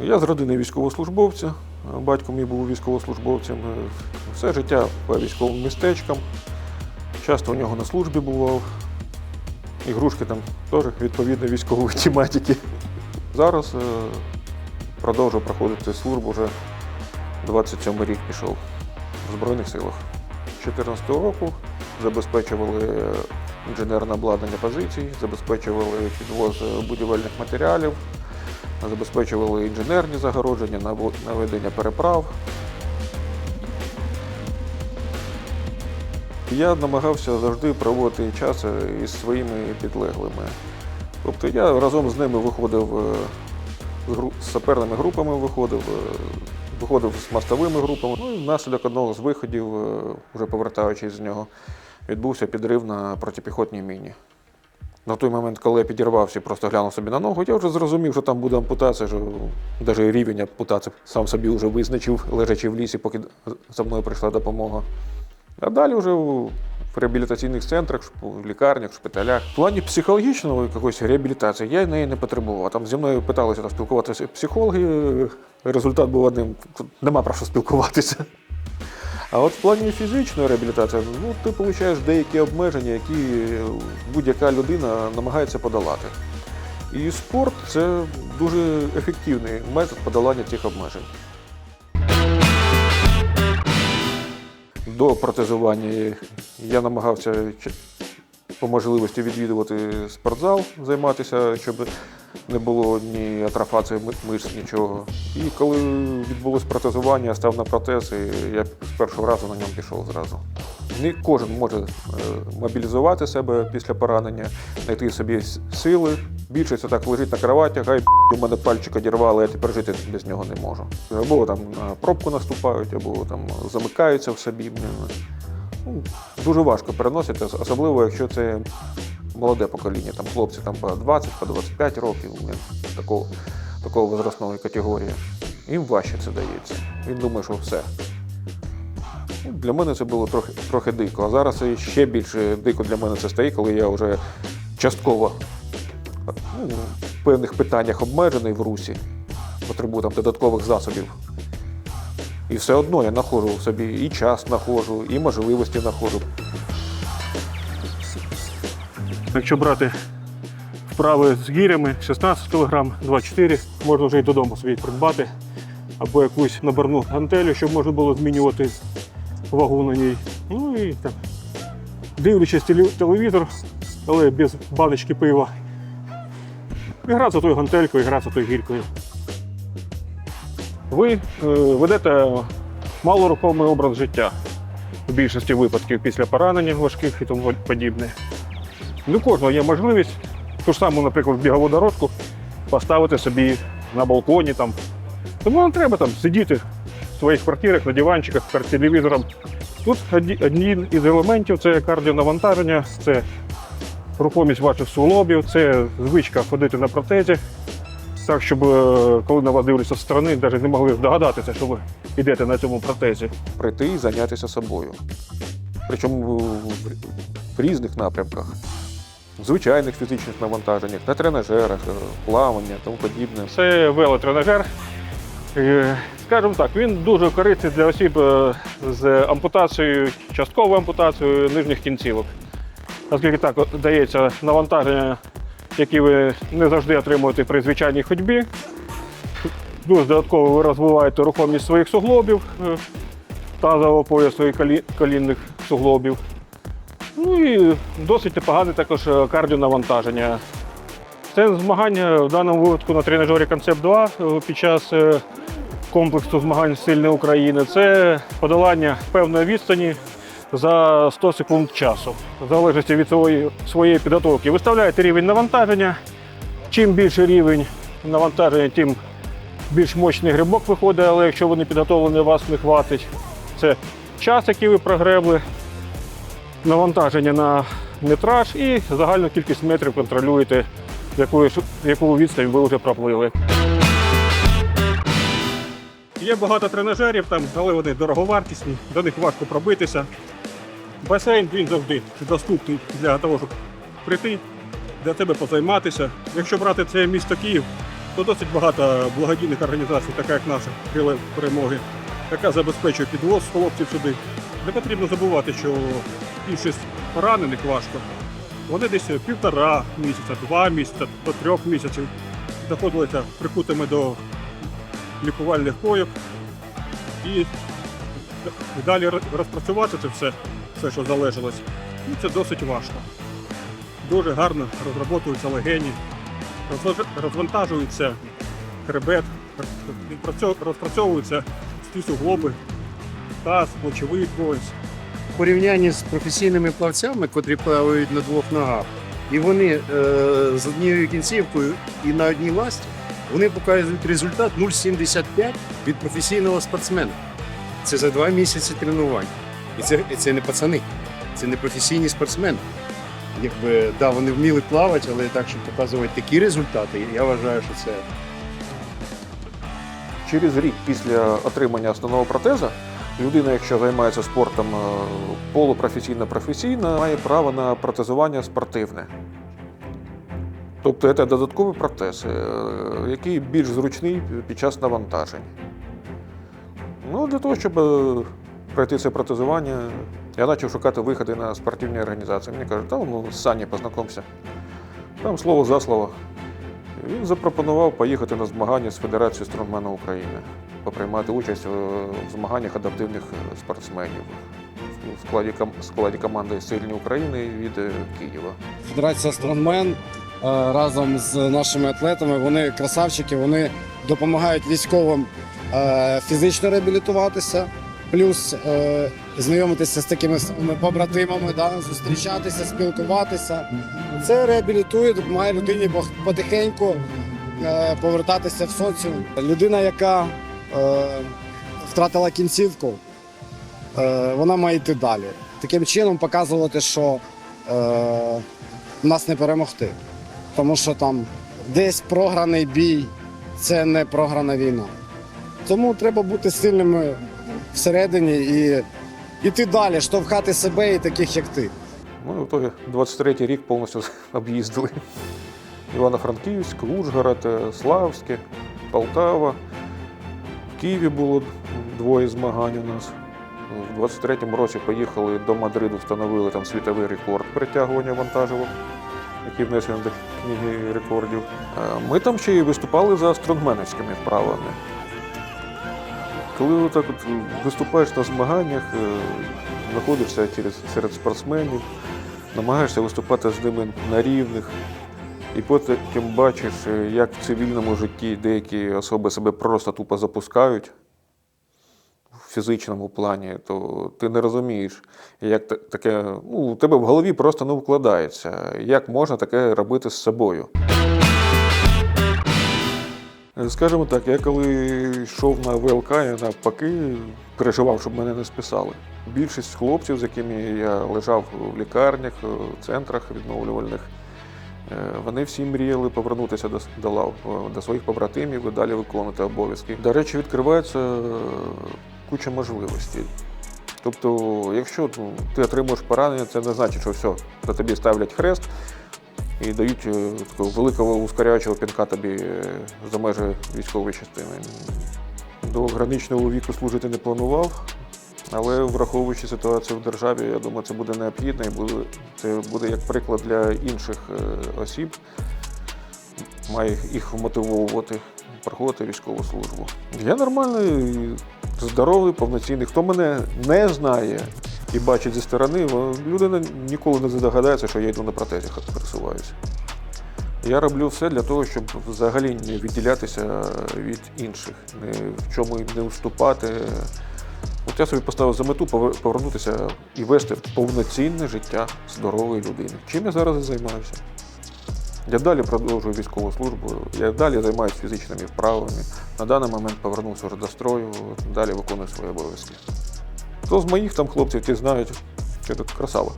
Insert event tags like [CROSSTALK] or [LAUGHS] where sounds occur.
Я з родини військовослужбовця. Батько мій був військовослужбовцем. Все життя по військовим містечкам. Часто у нього на службі бував. Ігрушки там теж відповідно військової тематики. Зараз е, продовжую проходити службу вже 27 рік пішов в Збройних силах. З 2014 року забезпечували е, інженерне обладнання позицій, забезпечували підвоз е, будівельних матеріалів, забезпечували інженерні загородження, наведення переправ. Я намагався завжди проводити час е, із своїми підлеглими. Тобто я разом з ними виходив з саперними групами, виходив, виходив з мостовими групами. Ну і внаслідок одного з виходів, вже повертаючись з нього, відбувся підрив на протипіхотній міні. На той момент, коли я підірвався просто глянув собі на ногу, я вже зрозумів, що там буде ампутація, що навіть рівень ампутації сам собі вже визначив, лежачи в лісі, поки за мною прийшла допомога. А далі вже в реабілітаційних центрах, в лікарнях, в шпиталях. В плані психологічної якоїсь реабілітації я неї не потребував. Там зі мною питалися спілкуватися психологи. Результат був одним: тут нема про що спілкуватися. А от в плані фізичної реабілітації, ну ти получаєш деякі обмеження, які будь-яка людина намагається подолати. І спорт це дуже ефективний метод подолання цих обмежень. До протезування я намагався по можливості відвідувати спортзал, займатися, щоб не було ні атрофації ми- мишць, нічого. І коли відбулось протезування, я став на протез, і я з першого разу на ньому пішов зразу. Не кожен може е, мобілізувати себе після поранення, знайти собі сили. Більшість так лежить на кроваті, хай у мене пальчик одірвали, я тепер жити без нього не можу. Або там на пробку наступають, або там замикаються в собі. Ну, дуже важко переносити, особливо якщо це молоде покоління, там хлопці там по 20, по 25 років, такого, такого возрастної категорії. Їм важче це дається. Він думає, що все. Ну, Для мене це було трохи, трохи дико. А зараз ще більше дико для мене це стає, коли я вже частково ну, в певних питаннях обмежений в русі, потребую там додаткових засобів. І все одно я знаходжу в собі і час знаходжу, і можливості знаходжу. Якщо брати вправи з гірями 16 кг, 24 можна вже й додому собі придбати. Або якусь наборну гантелю, щоб можна було змінювати вагу на ній. Ну і так. Дивлячись телевізор, але без баночки пива. І гратися тою гантелькою, і гратися тою гіркою. Ви е, ведете малорухомий образ життя в більшості випадків після поранення важких і тому подібне. Не кожного є можливість ту ж саму, наприклад, бігову дорожку поставити собі на балконі. Там. Тому не треба там сидіти в своїх квартирах на диванчиках перед телевізором. Тут один із елементів це кардіонавантаження, це рухомість ваших суглобів, це звичка ходити на протезі. Так, щоб е, коли на вас дивляться з сторони, навіть не могли здогадатися, що ви йдете на цьому протезі. прийти і зайнятися собою. Причому в різних напрямках. Звичайних фізичних навантаженнях, на тренажерах, е, плавання, тому подібне. Це велотренажер. Е, Скажімо так, він дуже корисний для осіб е, з ампутацією, частковою ампутацією нижніх кінцівок. Оскільки так дається навантаження, які ви не завжди отримуєте при звичайній ходьбі. Плюс додатково ви розвиваєте рухомість своїх суглобів, тазового поясу і колінних суглобів. Ну і досить непогане також е, кардіонавантаження. Це змагання в даному випадку на тренажері Концепт 2 е, під час е, комплексу змагань Сильне України. Це подолання певної відстані за 100 секунд часу, в залежності від своєї, своєї підготовки. Виставляєте рівень навантаження. Чим більший рівень навантаження, тим більш мощний грибок виходить, але якщо ви не підготовлені, вас не хватить. Це час, який ви прогребли, навантаження на метраж і загальну кількість метрів контролюєте, яку, яку відстань ви вже проплили. Є багато тренажерів, там, але вони дороговартісні, до них важко пробитися. Басейн він завжди доступний для того, щоб прийти, для тебе позайматися. Якщо брати це місто Київ, то досить багато благодійних організацій, така як наша «Крила перемоги, яка забезпечує підвоз хлопців сюди. Не потрібно забувати, що більшість поранених важко. Вони десь півтора місяця, два місяці, до трьох місяців знаходилися прикутими до лікувальних койок. І далі розпрацювати це все, все, що залежалось, ну, це досить важко. Дуже гарно розроботуються легені, розвантажується хребет, розпрацьовуються всі суглоби, таз, плечовий пояс. в порівнянні з професійними плавцями, котрі плавають на двох ногах, і вони е, з однією кінцівкою і на одній ласті, вони показують результат 0,75 від професійного спортсмена. Це за два місяці тренувань. І це, і це не пацани, це не професійні спортсмени. Якби да, вони вміли плавати, але так, щоб показувати такі результати, я вважаю, що це Через рік після отримання основного протеза людина, якщо займається спортом е, полупрофесійно професійно, має право на протезування спортивне. Тобто це додатковий протез, е, який більш зручний під час навантажень. Ну, для того, щоб е, пройти це протезування, я почав шукати виходи на спортивні організації. Мені кажуть, та ну з Сані познайомся. Там слово за слово. Він запропонував поїхати на змагання з Федерацією стронгмена України, поприймати участь в змаганнях адаптивних е, спортсменів в складі, складі команди Сильні України від е, Києва. Федерація Стронгмен е, разом з нашими атлетами. Вони красавчики, вони допомагають військовим фізично реабілітуватися, плюс е, знайомитися з такими побратимами, да, зустрічатися, спілкуватися. Це реабілітує, допомагає людині потихеньку е, повертатися в соціум. Людина, яка е, втратила кінцівку, е, вона має йти далі. Таким чином показувати, що е, нас не перемогти. Тому що там десь програний бій це не програна війна. Тому треба бути сильними всередині і йти далі, штовхати себе і таких, як ти. Ми в итоге 23-й рік повністю [LAUGHS] об'їздили. Івано-Франківськ, Ужгород, е, Славське, Полтава. В Києві було двоє змагань у нас. В 23-му році поїхали до Мадриду, встановили там світовий рекорд притягування вантажівок, який внесений до книги рекордів. Е, Ми там ще й виступали за стронгменівськими вправами. Коли отак от виступаєш на змаганнях, е, знаходишся серед спортсменів, намагаєшся виступати з ними на рівних, і потім бачиш, е, як в цивільному житті деякі особи себе просто тупо запускають в фізичному плані, то ти не розумієш, як таке, ну, у тебе в голові просто не вкладається, як можна таке робити з собою. Е, Скажімо так, я коли йшов на ВЛК, я навпаки переживав, щоб мене не списали. Більшість хлопців, з якими я лежав в лікарнях, в центрах відновлювальних, е, вони всі мріяли повернутися до, лав, е, до своїх побратимів і далі виконувати обов'язки. До речі, відкривається е, куча можливостей. Тобто, якщо ну, ти отримуєш поранення, це не значить, що все, на тобі ставлять хрест і дають е, такого великого ускоряючого пінка тобі е, за межі військової частини. До граничного віку служити не планував, але враховуючи ситуацію в державі, я думаю, це буде необхідно і буде, це буде як приклад для інших е, осіб. Має їх вмотивовувати проходити військову службу. Я нормальний, здоровий, повноцінний. Хто мене не знає і бачить зі сторони, людина ніколи не здогадається, що я йду на протезі пересуваюся. Я роблю все для того, щоб взагалі не відділятися від інших, ні в чому не уступати. От я собі поставив за мету повернутися і вести повноцінне життя здорової людини. Чим я зараз і займаюся? Я далі продовжую військову службу, я далі займаюся фізичними вправами. На даний момент повернувся вже до строю, далі виконую свої обов'язки. Хто з моїх там хлопців, ті знають, що тут красава.